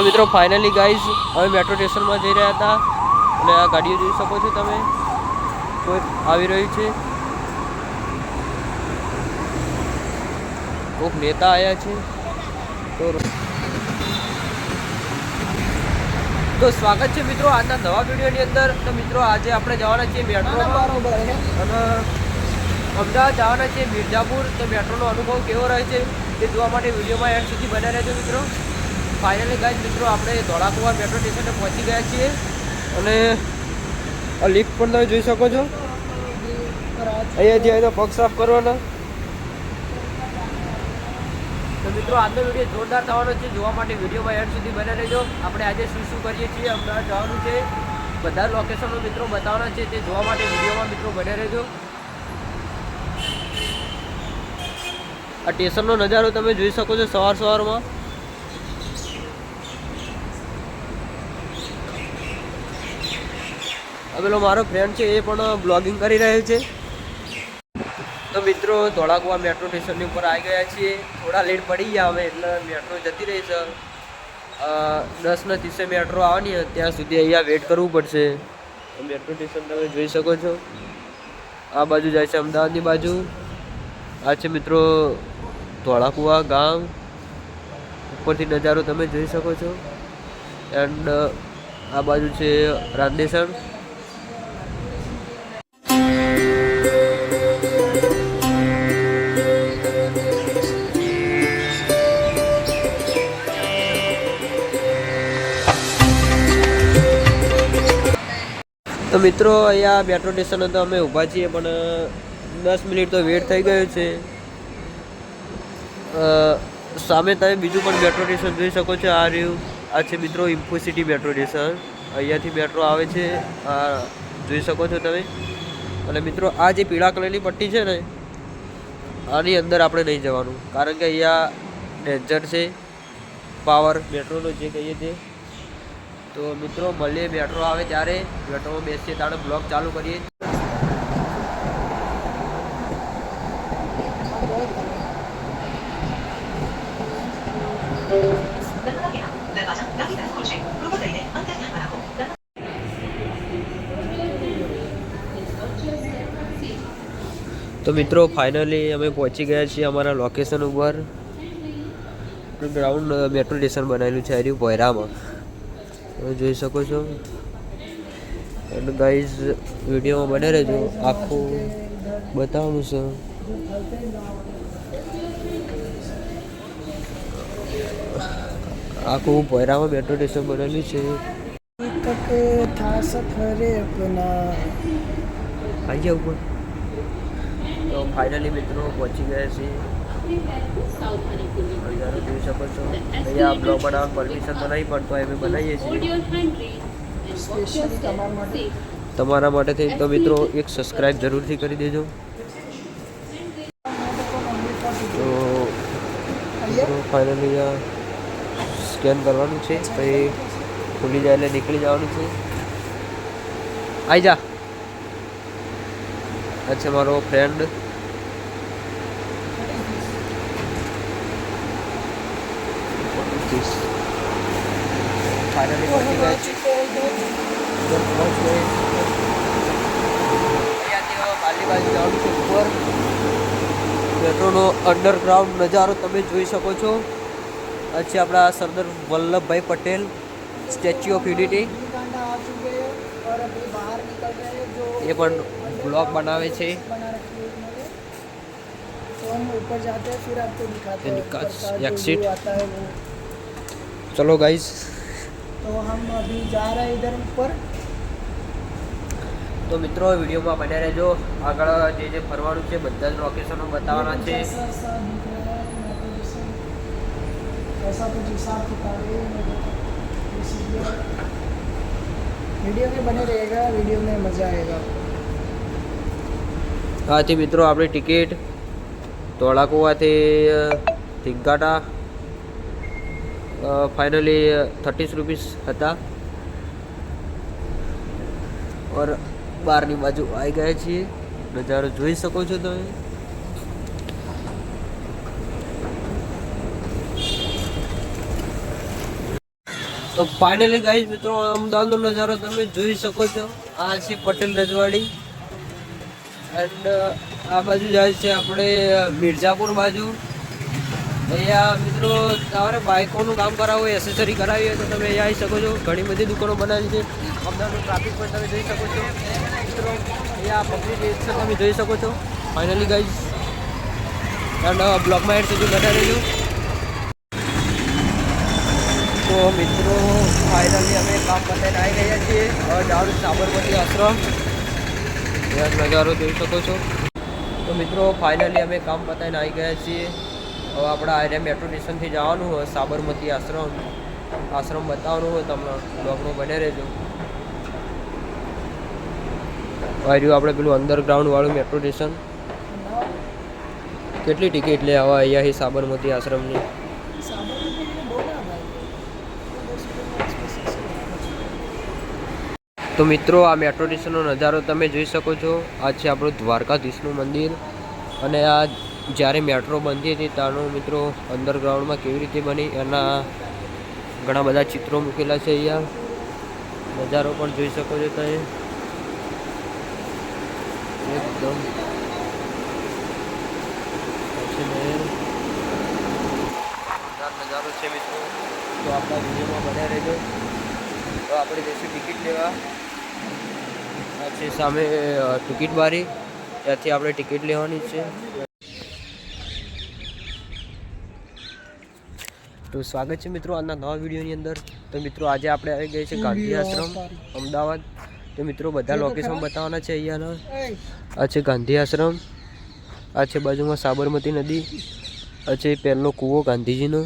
તો મિત્રો finally guys અમે મેટ્રો સ્ટેશનમાં જઈ રહ્યા હતા. અને આ ગાડીઓ જોઈ શકો છો તમે. કોઈ આવી રહ્યું છે. કોઈક નેતા આવ્યા છે. તો તો સ્વાગત છે મિત્રો આજના નવા વિડીયોની અંદર. તો મિત્રો આજે આપણે જવાના છીએ મેટ્રોમાં અને અમદાવાદ જવાના છીએ મિર્જાપુર તો મેટ્રોનો અનુભવ કેવો રહે છે તે જોવા માટે વિડીયોમાં એન્ડ સુધી બન્યા રહેજો મિત્રો. ફાઇનલી ગાય મિત્રો, આપણે ધોળાકુવા મેટ્રો સ્ટેશને પહોંચી ગયા છીએ. અને આ લિફ્ટ પણ તમે જોઈ શકો છો. અહીંયા જે તો પગ સાફ કરવાના. તો મિત્રો, આજનો વીડિયો જોરદાર થવાનો છે. જોવા માટે વિડીયોમાં એન્ડ સુધી બને રહેજો. આપણે આજે શું શું કરીએ છીએ, અમદાવાદ જવાનું છે. બધા લોકેશનો મિત્રો બતાવવાના છે. તે જોવા માટે વિડીયોમાં મિત્રો બને રહેજો. આ સ્ટેશનનો નજારો તમે જોઈ શકો છો સવાર સવારમાં. પેલો મારો ફ્રેન્ડ છે એ પણ બ્લોગિંગ કરી રહ્યો છે. તો મિત્રો ધોળાકુવા મેટ્રો સ્ટેશનની ઉપર આવી ગયા છીએ. થોડા લેટ પડી ગયા હવે એટલે મેટ્રો જતી રહી છે અ, દસ ને ત્રીસે મેટ્રો આવવાની ત્યાં સુધી અહીંયા વેટ કરવું પડશે. મેટ્રો સ્ટેશન તમે જોઈ શકો છો. આ બાજુ જાય છે અમદાવાદની બાજુ. આ છે મિત્રો ધોળાકુવા ગામ. ઉપરથી નજારો તમે જોઈ શકો છો. એન્ડ આ બાજુ છે રાંદેસણ. તો મિત્રો, અહીંયા મેટ્રો સ્ટેશન તો અમે ઊભા છીએ, પણ દસ મિનિટ તો વેટ થઈ ગયો છે. સામે તમે બીજું પણ મેટ્રો સ્ટેશન જોઈ શકો છો, આ રહ્યું, આ છે મિત્રો ઇન્ફોસિટી મેટ્રો સ્ટેશન અહીંયાથી મેટ્રો આવે છે, આ જોઈ શકો છો તમે. અને મિત્રો, આ જે પીળા કલરની પટ્ટી છે ને, આની અંદર આપણે નહીં જવાનું, કારણ કે અહીંયા ડેન્જર છે. પાવર મેટ્રોનો જે કહીએ તે. તો મિત્રો, ભલે મેટ્રો આવે ત્યારે મેટ્રોમાં બેસીએ ત્યારે બ્લોગ ચાલુ કરીએ. તો મિત્રો ફાઇનલી અમે પહોંચી ગયા છીએ અમારા લોકેશન ઉપર. ગ્રાઉન્ડ મેટ્રો સ્ટેશન બનાવેલું છે, હર્યું ભોયરામાં જોઈ શકો છો. એટલે ગાઈઝ વિડીયોમાં બને રહેજો. આખું બતાવું છે. આખું ભૈરામાં મેટ્રો સ્ટેશન બનેલી છે. આવી જાવ તો ફાઇનલી મિત્રો પહોંચી ગયા છીએ. જોઈ શકો છો અહીંયા બ્લો બનાવવાનું પરમિશન તો નહીં પડતો અમે બનાવીએ છીએ. તમારા માટે થઈ તો મિત્રો એક સબસ્ક્રાઇબ જરૂરથી કરી દેજો. તો ફાઇનલી આ સ્કેન કરવાનું છે, પછી ખુલી જાય એટલે નીકળી જવાનું છે. આવી જા. અચ્છા મારો ફ્રેન્ડ પચીસ ફાઇનલી પહોંચી ગયા અહીંયાથી બાલીબાજી જવાનું છે ઉપર. મેટ્રોનો અંડરગ્રાઉન્ડ નજારો તમે જોઈ શકો છો. આ છે આપણા Sardar Vallabhbhai Patel statue of unity એ પણ બ્લોગ બનાવે છે. तो ચલો ગાઈઝ तो हम अभी जा रहे हैं इधर ऊपर તો મિત્રો વિડીયોમાં બન્યા રહેજો આગળ જે જે ફરવાનું છે બધા જ લોકેશનો બતાવવાના છે ऐसा ऐसा दिख रहा है मेट्रो स्टेशन ऐसा कुछ हिसाब किताब है मेरे को। इसीलिए वीडियो में बने रहेगा वीडियो में मज़ा आएगा હાથી મિત્રો આપણી ટિકિટ ધોળાકુવાથી ધિંગાટા ફાઇનલી થર્ટીસ રૂપીસ હતા. ઓર બહારની બાજુ આવી ગયા છીએ. નજારો જોઈ શકો છો તમે. તો ફાઇનલી ગાઈઝ મિત્રો, અમદાવાદનો નજારો તમે જોઈ શકો છો. આ છે પટેલ રજવાડી. એન્ડ આ બાજુ જાય છે આપણે મિર્ઝાપુર બાજુ. અહીંયા મિત્રો તમારે બાઇકોનું કામ કરાવવું હોય એસેસરી કરાવી હોય તો તમે અહીંયા આવી શકો છો. ઘણી બધી દુકાનો બનાવી છે. અમદાવાદનું ટ્રાફિક પણ તમે જોઈ શકો છો. મિત્રો, અહીંયા પબ્લિક રિએક્શન તમે જોઈ શકો છો. ફાઇનલી ગાઈઝ એન્ડ બ્લોકમાં એડ સુધી બધા રહેજો તો મિત્રો ફાઇનલી અમે કામ બતાવીને આવી ગયા છીએ. હવે જવાનું સાબરમતી આશ્રમ. નજારો જોઈ શકો છો. તો મિત્રો ફાઇનલી અમે કામ પતાવીને આવી ગયા છીએ. હવે આપણે આર્યા મેટ્રો સ્ટેશનથી જવાનું હોય, સાબરમતી આશ્રમ. આશ્રમ બતાવવાનું હોય તમને બ્લોગમાં બને રહેજો. આવ્યું આપણે પેલું અંડરગ્રાઉન્ડવાળું મેટ્રો સ્ટેશન કેટલી ટિકિટ લે હવે અહીંયાથી સાબરમતી આશ્રમની? તો મિત્રો, આ મેટ્રો સ્ટેશનનો નજારો તમે જોઈ શકો છો. આ છે આપણું દ્વારકાધીશનું મંદિર. અને આ જ્યારે મેટ્રો બનતી હતી ત્યારનો મિત્રો અંડરગ્રાઉન્ડમાં કેવી રીતે બની એના ઘણા બધા ચિત્રો મૂકેલા છે અહીંયા. નજારો પણ જોઈ શકો છો તમે. એકદમ. નજારો છે મિત્રો. તો આપણા વિડીયોમાં બન્યા રહેજો. તો આપણે જઈશું ટિકિટ લેવા. છે સામે ટિકિટ બારી. ત્યાંથી આપણે ટિકિટ લેવાની છે. તો સ્વાગત છે મિત્રો આજના નવા વિડીયોની અંદર. તો મિત્રો આજે આપણે આવી ગઈ છે ગાંધી આશ્રમ અમદાવાદ. તો મિત્રો બધા લોકેશન બતાવવાના છે અહીંયાના. આ છે ગાંધી આશ્રમ. આ છે બાજુમાં સાબરમતી નદી. આ છે પહેલો કૂવો ગાંધીજીનો.